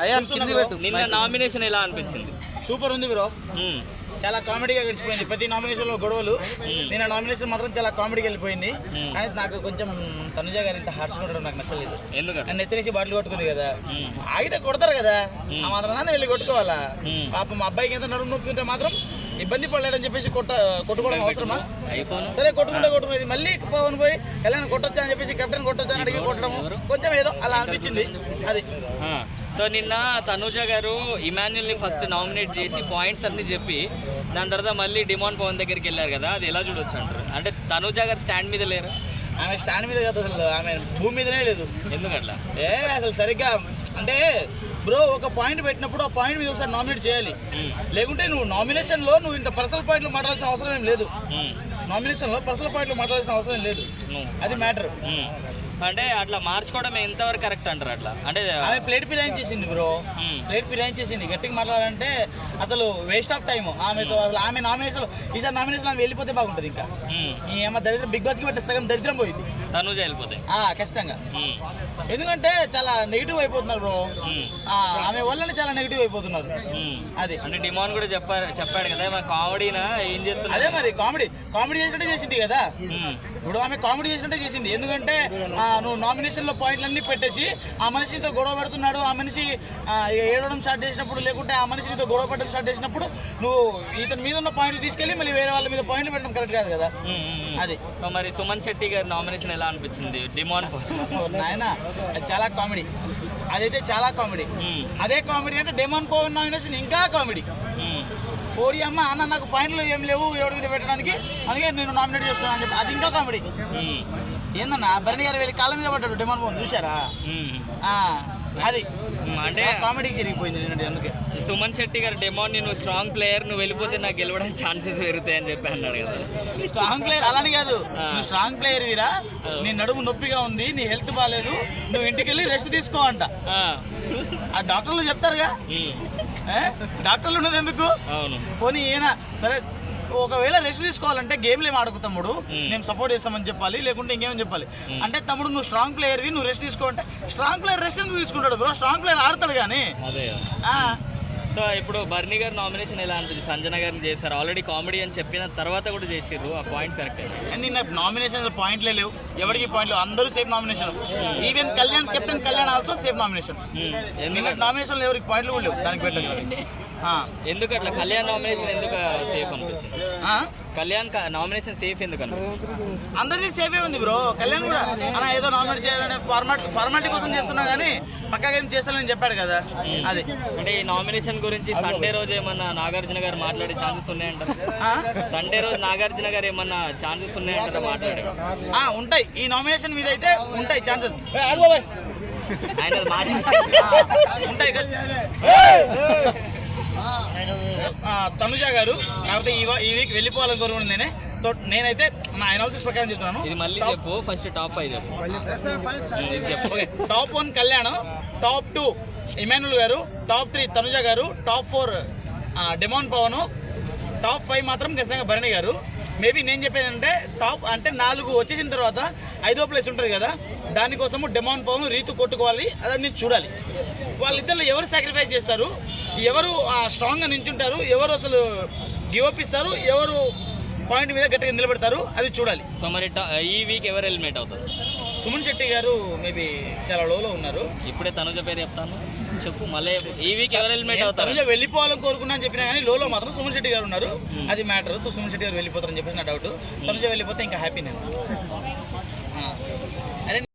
అయ్యా కింది పెట్టు. నిన్న నామినేషన్ ఎలా అనిపించింది? సూపర్ ఉంది బ్రో. చాలా కామెడీగా గడిచిపోయింది. ప్రతి నామినేషన్లో గొడవలు. నిన్న నామినేషన్ మాత్రం చాలా కామెడీగా వెళ్ళిపోయింది. కానీ నాకు కొంచెం తనుజ గారు ఇంత హార్ష్ ఉండడం నాకు నచ్చలేదు. ఎందుకంటే నన్ను ఎత్తినేసి బాటిల్ కొట్టుకుంది కదా. ఆగితే కొడతారు కదా. ఆ మాత్రం వెళ్ళి కొట్టుకోవాలా? పాపం మా అబ్బాయికి ఎంత నడుము నొప్పి ఉంటే మాత్రం ఇబ్బంది పడలేడని చెప్పేసి కొట్ట కొట్టుకోవడం అవసరమా? సరే కొట్టుకుంటే కొట్టుకునేది. మళ్ళీ పవన్ పోయి కళ్యాణ్ కొట్టొచ్చా? అని చెప్పేసి కెప్టెన్ కొట్టొచ్చా? అని అడిగి కొట్టడం కొంచెం ఏదో అలా అనిపించింది. అది. సో నిన్న తనూజ గారు ఇమాన్యుల్ని ఫస్ట్ నామినేట్ చేసి పాయింట్స్ అన్ని చెప్పి దాని తర్వాత మళ్ళీ డిమాండ్ పవన్ దగ్గరికి వెళ్ళారు కదా అది ఎలా చూడొచ్చు అంటారు? అంటే తనూజ గారు స్టాండ్ మీద లేరు? ఆమె స్టాండ్ మీద కదా అసలు ఆమె భూమి మీదనే లేదు. ఎందుకట్లా? ఏ అసలు సరిగ్గా అంటే బ్రో ఒక పాయింట్ పెట్టినప్పుడు ఆ పాయింట్ మీద ఒకసారి నామినేట్ చేయాలి. లేకుంటే నువ్వు నామినేషన్లో నువ్వు ఇంత పర్సనల్ పాయింట్లు మాట్లాడాల్సిన అవసరం ఏం లేదు. నామినేషన్లో పర్సనల్ పాయింట్లు మాట్లాడాల్సిన అవసరం లేదు. అది మ్యాటర్. అంటే అట్లా మార్చుకోవడం ఎంతవరకు కరెక్ట్ అంటారు అట్లా? అంటే ఆమె ప్లేట్ పిరాయించేసింది బ్రో. ప్లేట్ పిరాయించేసింది గట్టిగా మాట్లాడాలంటే అసలు వేస్ట్ ఆఫ్ టైం ఆమెతో అసలు ఆమె నామినేషన్ ఈసారి నామినేషన్ ఆమె వెళ్ళిపోతే బాగుంటుంది ఇంకా. ఈ అమ్మ దరిద్రం బిగ్ బాస్కి పెట్టే సగం దరిద్రం పోయింది. తనూజ వెళ్ళిపోతాయి ఆ, ఖచ్చితంగా. ఎందుకంటే చాలా నెగిటివ్ అయిపోతున్నారు బ్రో ఆమె వల్లనే చాలా నెగిటివ్ అయిపోతున్నారు. అది. అంటే డిమాండ్ కూడా చెప్పారు చెప్పాడు కదా మా కామెడీనా? ఏం చేస్తున్నా అదే మరి కామెడీ. కామెడీ చేసినట్టే చేసింది కదా. ఇప్పుడు ఆమె కామెడీ చేసినట్టే చేసింది. ఎందుకంటే నువ్వు నామినేషన్లో పాయింట్లన్నీ పెట్టేసి ఆ మనిషితో గొడవ పెడుతున్నాడు ఆ మనిషి ఏడవడం స్టార్ట్ చేసినప్పుడు లేకుంటే ఆ మనిషితో గొడవ పెట్టడం స్టార్ట్ చేసినప్పుడు నువ్వు ఇతని మీద ఉన్న పాయింట్లు తీసుకెళ్ళి మళ్ళీ వేరే వాళ్ళ మీద పాయింట్లు పెట్టడం కరెక్ట్ కాదు కదా. అది. మరి సుమన్ శెట్టి గారి నామినేషన్ ఎలా అనిపించింది? డిమాండ్ నాయన అది చాలా కామెడీ. అదైతే చాలా కామెడీ. అదే కామెడీ అంటే డెమాన్ పవన్ నామినేషన్ ఇంకా కామెడీ. ఓడి అమ్మ అన్న నాకు పాయింట్లు ఏం లేవు ఎవరి మీద పెట్టడానికి. అందుకే నేను నామినేట్ చేస్తున్నాను అని చెప్పి అది ఇంకా కామెడీ. ఏందన్నా భరణి గారు వెళ్ళి కాళ్ళ మీద పడ్డాడు డిమాండ్ పవన్ చూసారా అది. అంటే కామెడీకి జరిగిపోయింది అందుకే. సుమన్ శెట్టి గారు డెమాన్ నువ్వు స్ట్రాంగ్ ప్లేయర్ నువ్వు వెళ్ళిపోతే నాకు గెలవడానికి ఛాన్సెస్ పెరుగుతాయని చెప్పి అన్నాడు కదా. స్ట్రాంగ్ ప్లేయర్ అలానే కాదు. నువ్వు స్ట్రాంగ్ ప్లేయర్ వీరా. నీ నడుము నొప్పిగా ఉంది నీ హెల్త్ బాగాలేదు నువ్వు ఇంటికి వెళ్ళి రెస్ట్ తీసుకో అంట. ఆ. డాక్టర్లు చెప్తారుగా? డాక్టర్లు ఉన్నది ఎందుకు? అవును. పోనీ ఈయన సరే ఒకవేళ రెస్ట్ తీసుకోవాలంటే గేమ్లు ఏమి ఆడుకు తమ్ముడు. మేము. సపోర్ట్ చేస్తామని చెప్పాలి లేకుంటే ఇంకేమని చెప్పాలి. అంటే తమ్ముడు నువ్వు స్ట్రాంగ్ ప్లేయర్వి నువ్వు రెస్ట్ తీసుకో అంటే స్ట్రాంగ్ ప్లేయర్ రెస్ట్ ఎందుకు తీసుకుంటాడు బ్రో స్ట్రాంగ్ ప్లేయర్ ఆడతాడు కానీ సో ఇప్పుడు బర్నీ గారు నామినేషన్ ఎలా అనిపించింది? సంజన గారిని చేశారు. ఆల్రెడీ కామెడీ అని చెప్పిన తర్వాత కూడా చేసిర్రు. ఆ పాయింట్ కరెక్ట్ అండ్ నిన్న నామినేషన్ పాయింట్లే లేవు. ఎవరికి పాయింట్లు అందరూ safe nomination even Kalyan captain Kalyan also safe nomination నిన్న ఎందుకంటే నామినేషన్ ఎవరికి పాయింట్లు కూడా లేవు. దానికి పెట్టలేదు. ఆ, ఎందుకు అట్లా? కళ్యాణ్ నామినేషన్ ఎందుకు సేఫ్ అనిపించింది? కళ్యాణ్ నామినేషన్ సేఫ్ ఎందుకు అందరిది సేఫే ఉంది బ్రో కళ్యాణ్ కూడా. అన్న ఏదో నామినేట్ చేయాలనే ఫార్మాట్ ఫార్మాలిటీ కోసం చేస్తున్నా కానీ పక్కా ఏం చేస్తానని చెప్పాడు కదా. అది. అంటే ఈ నామినేషన్ గురించి సండే రోజు ఏమన్నా నాగార్జున గారు మాట్లాడే ఛాన్సెస్ ఉన్నాయంటారా? ఆ? సండే రోజు నాగార్జున గారు ఏమన్నా ఛాన్సెస్ ఉన్నాయంటారా మాట్లాడే? ఆ, ఉంటాయి. ఈ నామినేషన్ మీద అయితే ఉంటాయి ఛాన్సెస్ ఆయన ఉంటాయి. కదా. తనుజ గారు కాకపోతే ఈ వా- ఈ వీక్ వెళ్ళిపోవాలని కోరుకున్నాను నేనే. సో నేనైతే నా అనాలిసిస్ ప్రకారం చెప్తున్నాను. ఇది మళ్ళీ చెప్పు ఫస్ట్ టాప్ ఫైవ్ చెప్పు. ఇది చెప్పు okay top one Kalyan top two Emmanuel garu top three Tanuja garu top four demon Pavan top five మాత్రం ఖచ్చితంగా భరణి గారు. మేబీ నేను చెప్పేది అంటే టాప్ అంటే నాలుగు వచ్చేసిన తర్వాత ఐదో ప్లేస్ ఉంటుంది కదా దానికోసము డెమాన్ పవన్ రీతు కొట్టుకోవాలి అదని చూడాలి. వాళ్ళిద్దరు ఎవరు సాక్రిఫైస్ చేస్తారు? ఎవరు స్ట్రాంగ్గా నించుంటారు ఎవరు అసలు గివప్ ఇస్తారు ఎవరు పాయింట్ మీద గట్టిగా నిలబెడతారు అది చూడాలి. సో మరి ఈ వీక్ ఎవరు ఎలిమినేట్ అవుతారు? సుమన్ శెట్టి గారు మేబీ చాలా లోలో ఉన్నారు. ఇప్పుడే తనుజ పేరు చెప్తాను. చెప్పు మళ్ళీ. ఈ వీక్ ఎవరు ఎలిమినేట్ అవుతారు? తనుజ వెళ్ళిపోవాలని కోరుకున్నా అని చెప్పినా కానీ లోలో మాత్రం సుమన్ శెట్టి గారు ఉన్నారు. అది మ్యాటర్ సో సుమన్ శెట్టి గారు వెళ్ళిపోతారని చెప్పేసి నా డౌట్ తనుజ వెళ్ళిపోతే ఇంకా హ్యాపీ నేను. అరే